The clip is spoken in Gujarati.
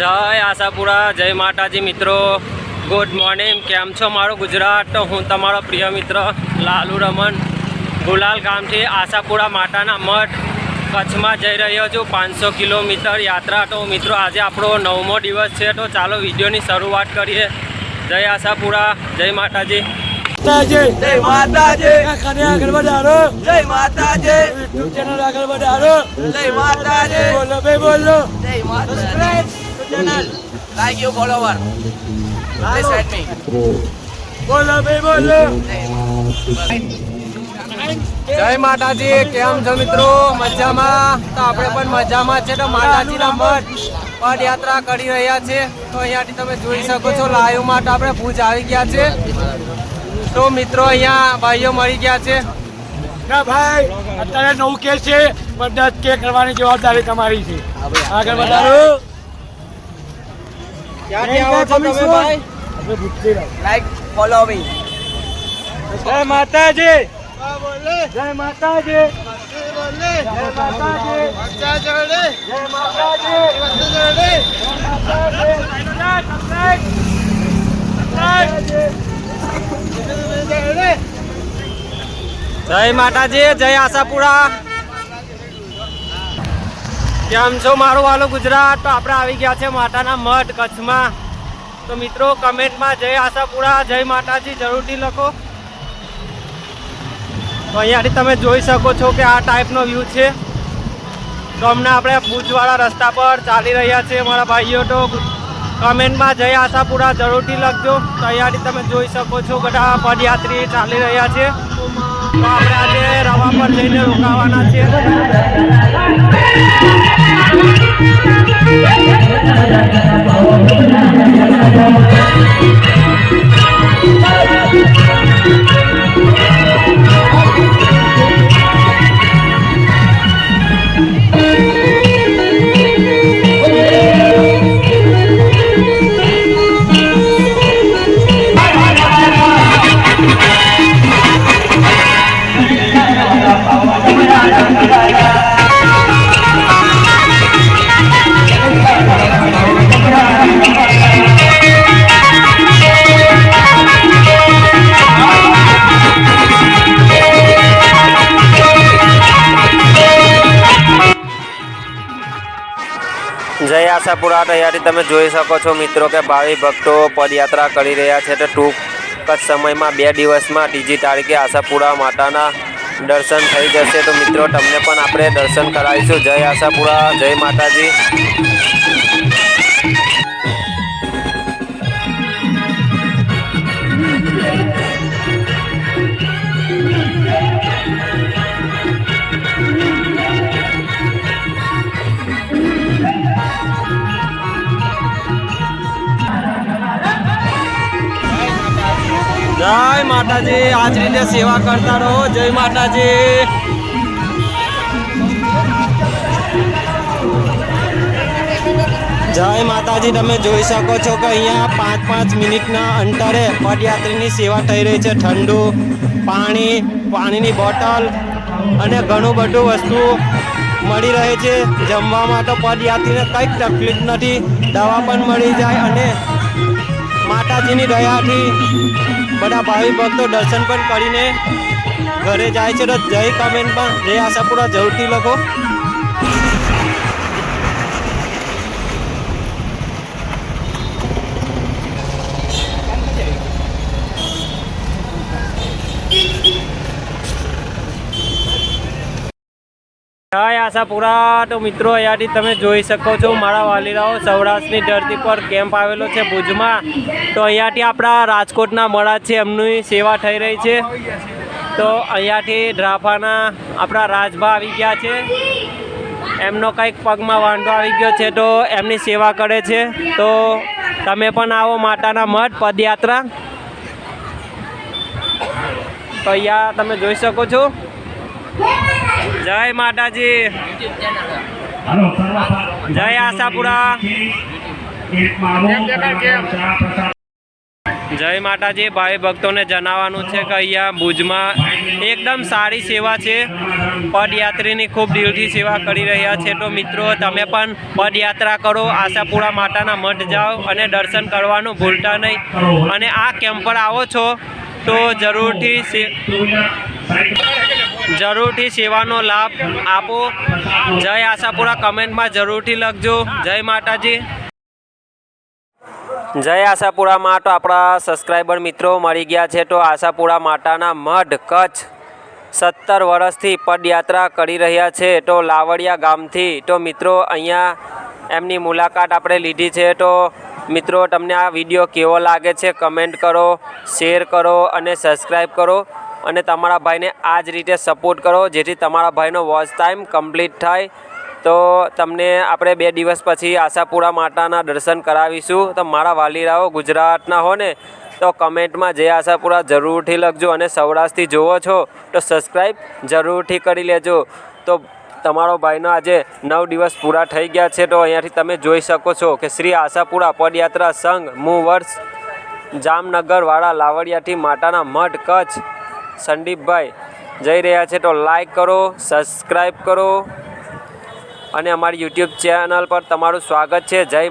જય આશાપુરા જય માતાજી મિત્રો. ગુડ મોર્નિંગ કેમ છો મારું ગુજરાત? હું તમારો પ્રિય મિત્ર લાલુ રમન ગુલાલ ગામથી આશાપુરા માતાના મઠ કચ્છમાં જઈ રહ્યો છું. પાંચસો કિલોમીટર યાત્રા. તો મિત્રો આજે આપણો નવમો દિવસ છે. તો ચાલો વિડીયોની શરૂઆત કરીએ. જય આશાપુરા. જય માતાજી. માતાજી. જય માતાજી. ખાને આગળ વધારો. જય માતાજી. ચેનલ આગળ વધારો. જય માતાજી. બોલો ભાઈ બોલો. જય Mataji. Channel like you follower please help me બોલો ભાઈ બોલો. જય માતાજી કેમ છો મિત્રો? મજામાં? તો આપણે પણ મજામાં છે. તો માતાજીના મઠ પદયાત્રા કરી રહ્યા છે. તો અહીંયાથી તમે જોઈ શકો છો લાઈવ માટે આપણે ભુજ આવી ગયા છે. તો મિત્રો અહીંયા ભાઈઓ મળી ગયા છે. ના ભાઈ અત્યારે નવું કેસ છે બધા જ કે કરવાની જવાબદારી તમારી છે. આગળ વધારો. ક્યાંથી આવો છો તમે ભાઈ આપણે ભૂતથી લાઈક ફોલો મી જય માતાજી જય માતાજી જય માતાજી જય માતાજી જય માતાજી જય આશાપુરા કેમ છો મારું? વાલું ગુજરાત. તો આપણે આવી ગયા છે માતાના મઠ, કચ્છમાં. તો મિત્રો, કમેન્ટમાં જય આશાપુરા, જય માતાજી, જરૂરથી લખો. તો અહીંયાથી તમે જોઈ શકો છો કે આ ટાઈપનો વ્યૂ છે. તો હમણાં આપણે ભુજવાળા રસ્તા પર ચાલી રહ્યા છીએ મારા ભાઈઓ. તો કમેન્ટમાં જય આશાપુરા, જરૂરથી લખજો. તો અહીંયાથી તમે જોઈ શકો છો બધા પદયાત્રી ચાલી રહ્યા છે. તો આપણે આજે રવા પર જઈને રોકાવાના છીએ. Thank you. જય આશાપુરા તૈયારી તમે જોઈ શકો છો મિત્રો કે ભાવિ ભક્તો પદયાત્રા કરી રહ્યા છે તો ટૂંક જ સમયમાં બે દિવસમાં ત્રીજી તારીખે આશાપુરા માતાના દર્શન થઈ જશે. તો મિત્રો, તમને પણ આપણે દર્શન કરાવીશું. જય આશાપુરા જય માતાજી. જય માતાજી, આજ રીતે સેવા કરતા રહો, જય માતાજી. જય માતાજી, તમે જોઈ શકો છો કે અહીંયા પાંચ પાંચ મિનિટના અંતરે પદયાત્રીની સેવા થઈ રહી છે. ઠંડુ પાણી, પાણીની બોટલ અને ઘણું બધું વસ્તુ મળી રહે છે. જમવામાં તો પદયાત્રીને કંઈક તકલીફ નથી. દવા પણ મળી જાય અને માતાજીની દયાથી બધા ભાવિ ભક્તો દર્શન પણ કરીને ઘરે જાય છે તો જય કમેન્ટમાં જય આશાપુરા જરૂરથી લખો. જય આશાપુરા તો મિત્રો, અહીંયાથી તમે જોઈ શકો છો મારા વાલીરાઓ સૌરાષ્ટ્રની ધરતી પર કેમ્પ આવેલો છે ભુજમાં. તો અહીંયાથી આપણા રાજકોટના મળા છે, એમની સેવા થઈ રહી છે. તો અહીંયાથી ડ્રાફાના આપણા રાજભા આવી ગયા છે. એમનો કંઈક પગમાં વાંધો આવી ગયો છે તો એમની સેવા કરે છે. તો તમે પણ આવો માતાના મઠ, પદયાત્રા. તો અહીંયા તમે જોઈ શકો છો. જય માતાજી. જય આશાપુરા. જય માતાજી ભાઈ ભક્તોને જણાવવાનું છે કે અહીંયા ભુજમાં એકદમ સારી સેવા છે. પદયાત્રીની ખૂબ દિલથી સેવા કરી રહ્યા છે. તો મિત્રો તમે પણ પદયાત્રા કરો આશાપુરા માતાના મઠ જાઓ અને દર્શન કરવાનું ભૂલતા નહીં. અને આ કેમ્પ પર આવો છો તો જરૂરથી જરૂરથી સેવાનો લાભ આપો. જય આશાપુરા કમેન્ટમાં જરૂરથી લખજો. જય માતાજી. જય આશાપુરા માં તો આપણા સબસ્ક્રાઈબર મિત્રો મળી ગયા છે તો આશાપુરા માતાના મઢ કચ્છ સત્તર વર્ષથી પદયાત્રા કરી રહ્યા છે તો લાવડિયા ગામથી. તો મિત્રો અહીંયા એમની મુલાકાત આપણે લીધી છે તો મિત્રો તમને આ વીડિયો કેવો લાગે છે કમેન્ટ કરો, શેર કરો અને સબસ્ક્રાઈબ કરો. અને તમારા ભાઈને આ જ રીતે સપોર્ટ કરો, જેથી તમારા ભાઈનો વોચ ટાઈમ કમ્પ્લીટ થાય. તો તમને આપણે બે દિવસ પછી આશાપુરા માતાના દર્શન કરાવીશું. તો મારા વાલીરાઓ ગુજરાતના હો ને તો કમેન્ટમાં જય આશાપુરા જરૂરથી લખજો અને સૌરાષ્ટ્રથી જુઓ છો, તો સબસ્ક્રાઈબ જરૂરથી કરી લેજો. તો તમારો ભાઈનો આજે નવ દિવસ પૂરા થઈ ગયા છે, તો અહીંયાથી તમે જોઈ શકો છો કે શ્રી આશાપુરા પદયાત્રા સંઘ મુ વર્ષ જામનગરવાળા લાવડિયાથી માતાના મઢ કચ્છ સંદીપભાઈ જઈ રહ્યા છે તો લાઈક કરો સબસ્ક્રાઈબ કરો અને અમારી યુટ્યુબ ચેનલ પર તમારું સ્વાગત છે. જય